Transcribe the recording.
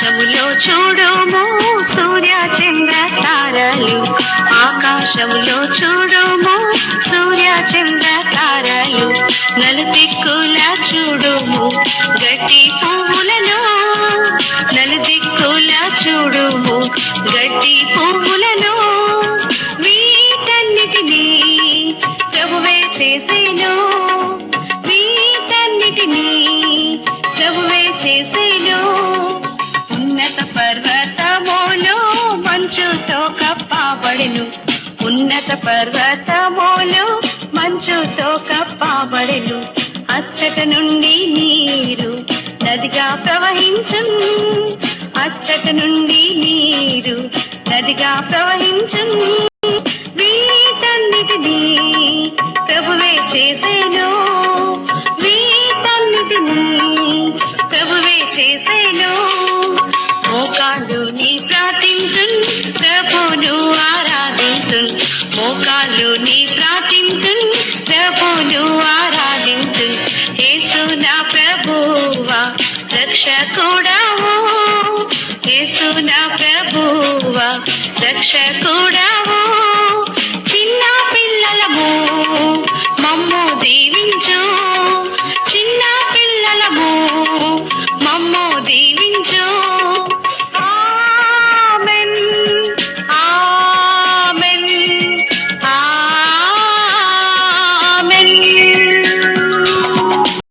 ఆకాశములో చూడము సూర్య చంద్ర తారలు. ఆకాశములో చూడము సూర్య చంద్ర తారలు. నలుదిక్కుల చూడుము గట్టి పువ్వులను. నలుదిక్కుల చూడుము గట్టి పువ్వులను. కప్పబడెను ఉన్నత పర్వతమోలు మంచుతో కప్పబడెను. అచ్చట నుండి నీరు నదిగా ప్రవహించు. అచ్చట నుండి నీరు నదిగా ప్రవహించు. వీటన్నిటినీ ప్రభువే చేసేను. రక్షకుడవు యేసు నా ప్రభువా రక్షకుడవు